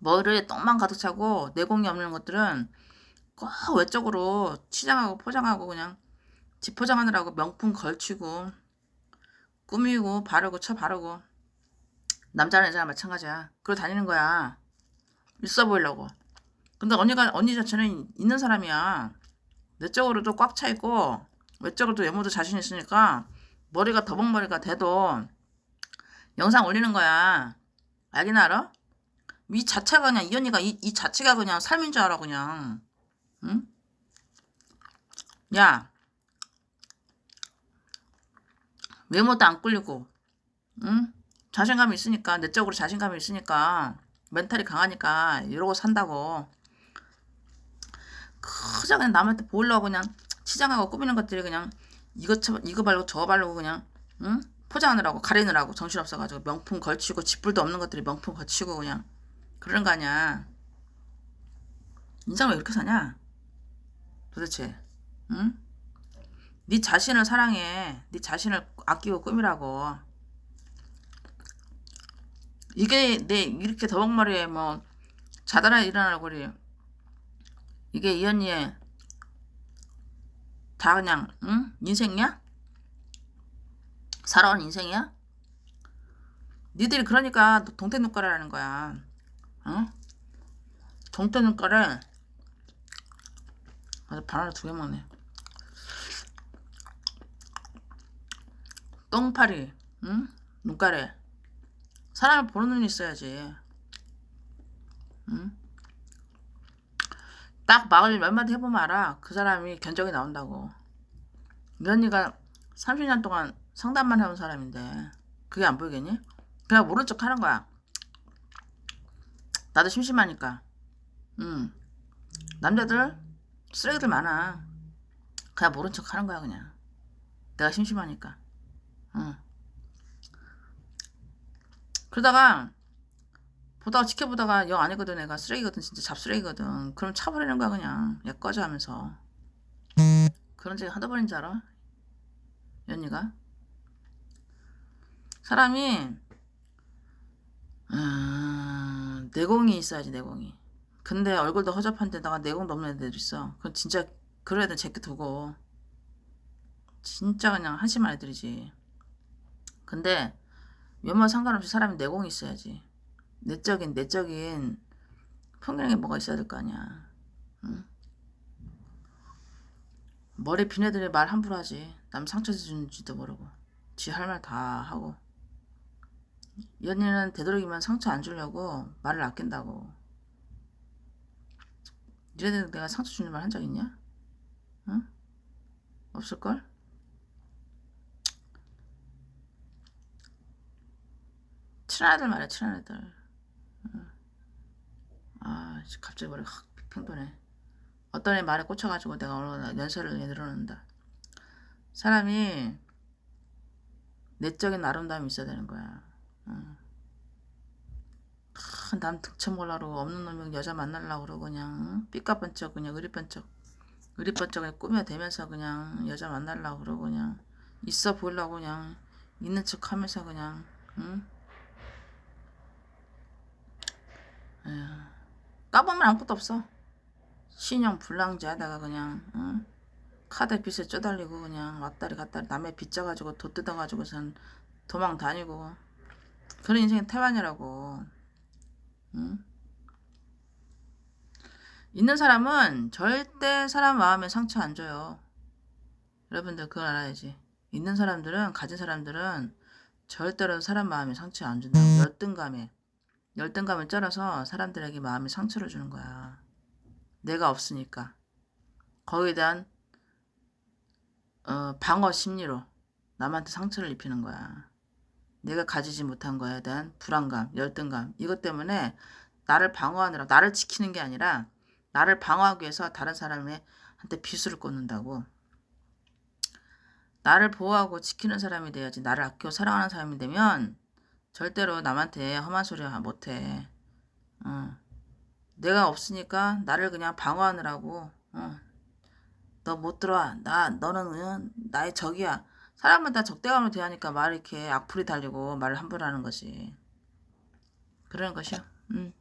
머리에 똥만 가득 차고 내공이 없는 것들은 꼭 외적으로 치장하고 포장하고 그냥 집 포장하느라고 명품 걸치고 꾸미고 바르고 쳐 바르고 남자는 여자나 마찬가지야. 그러고 다니는 거야. 있어 보이려고. 근데 언니가 언니 자체는 있는 사람이야. 내적으로도 꽉 차 있고 외적으로도 외모도 자신 있으니까 머리가 더벅머리가 돼도 영상 올리는 거야. 알긴 알아? 이 자체가 그냥 이 언니가 이, 이 자체가 그냥 삶인 줄 알아 그냥. 응? 야 외모도 안 꿀리고 응? 자신감이 있으니까 내적으로 자신감이 있으니까 멘탈이 강하니까 이러고 산다고 그저 그냥 남한테 보이려고 그냥 치장하고 꾸미는 것들이 그냥 이거 쳐, 이거 바르고 저거 바르고 그냥 응? 포장하느라고 가리느라고 정신없어가지고 명품 걸치고 짓불도 없는 것들이 명품 걸치고 그냥 그러는 거 아니야 인생 왜 이렇게 사냐 도대체 응? 네 자신을 사랑해 네 자신을 아끼고 꾸미라고 이게 내 이렇게 더벅머리에 뭐 자다나 일어날 얼굴이 이게 이 언니의 다 그냥 응? 인생이야? 살아온 인생이야? 니들이 그러니까 동태 눈가라는 거야 어? 동태 눈가를 아주 바나나 두 개 먹네 똥파리 응? 눈가래 사람을 보는 눈이 있어야지 응? 딱 막을 몇 마디 해보면 알아 그 사람이 견적이 나온다고 이 언니가 30년 동안 상담만 해온 사람인데 그게 안 보이겠니? 그냥 모른 척 하는 거야 나도 심심하니까. 응 남자들 쓰레기들 많아. 그냥 모른 척 하는 거야 그냥. 내가 심심하니까. 응. 그러다가 보다가 지켜보다가 영 아니거든 애가 쓰레기거든 진짜 잡쓰레기거든. 그럼 차버리는 거야 그냥. 야 꺼져 하면서. 그런 적이 한두 번인 줄 알아? 이 언니가? 사람이 음, 내공이 있어야지 내공이. 근데 얼굴도 허접한 데다가 내공도 없는 애들 있어. 그건 진짜 그런 애들 제껴 두고. 진짜 그냥 한심한 애들이지. 근데 외모와 상관없이 사람이 내공이 있어야지. 내적인 내적인 풍경이 뭐가 있어야 될 거 아니야. 응? 머리 빈 애들이 말 함부로 하지. 남 상처 주는지도 모르고. 지 할 말 다 하고 이 언니는 되도록이면 상처 안 주려고 말을 아낀다고 이래도 내가 상처 주는 말 한 적 있냐? 응? 없을걸? 친한 애들 말이야 친한 애들 응. 아 갑자기 머리가 확 팽도네 어떤 애 말에 꽂혀가지고 내가 오늘 연설을 내려놓는다 사람이 내적인 아름다움이 있어야 되는 거야 응. 아, 남 득점 몰라로 없는 놈이 여자 만나려고 그러고 그냥 삐까번쩍 그냥 의리번쩍 의리번쩍 그냥 꾸며대면서 그냥 여자 만나려고 그러고 그냥 있어 보이려고 그냥 있는 척 하면서 그냥 응? 까보면 아무것도 없어 신용 불량지 하다가 그냥 응? 카드 빚에 쪼달리고 그냥 왔다리 갔다리 남의 빚 져가지고 도 뜯어가지고선 도망 다니고 그런 인생이 태반이라고. 응? 있는 사람은 절대 사람 마음에 상처 안 줘요. 여러분들 그걸 알아야지. 있는 사람들은 가진 사람들은 절대로 사람 마음에 상처 안 준다고. 열등감에. 열등감을 쩔어서 사람들에게 마음에 상처를 주는 거야. 내가 없으니까. 거기에 대한 어, 방어 심리로 남한테 상처를 입히는 거야. 내가 가지지 못한 거에 대한 불안감, 열등감 이것 때문에 나를 방어하느라 나를 지키는 게 아니라 나를 방어하기 위해서 다른 사람한테 비수를 꽂는다고. 나를 보호하고 지키는 사람이 돼야지 나를 아끼고 사랑하는 사람이 되면 절대로 남한테 험한 소리 못해. 어. 내가 없으니까 나를 그냥 방어하느라고 어. 너못 들어와. 나 너는 나의 적이야. 사람은 다 적대감을 대하니까 말 이렇게 악플이 달리고 말을 함부로 하는 것이. 그런 것이야. 응.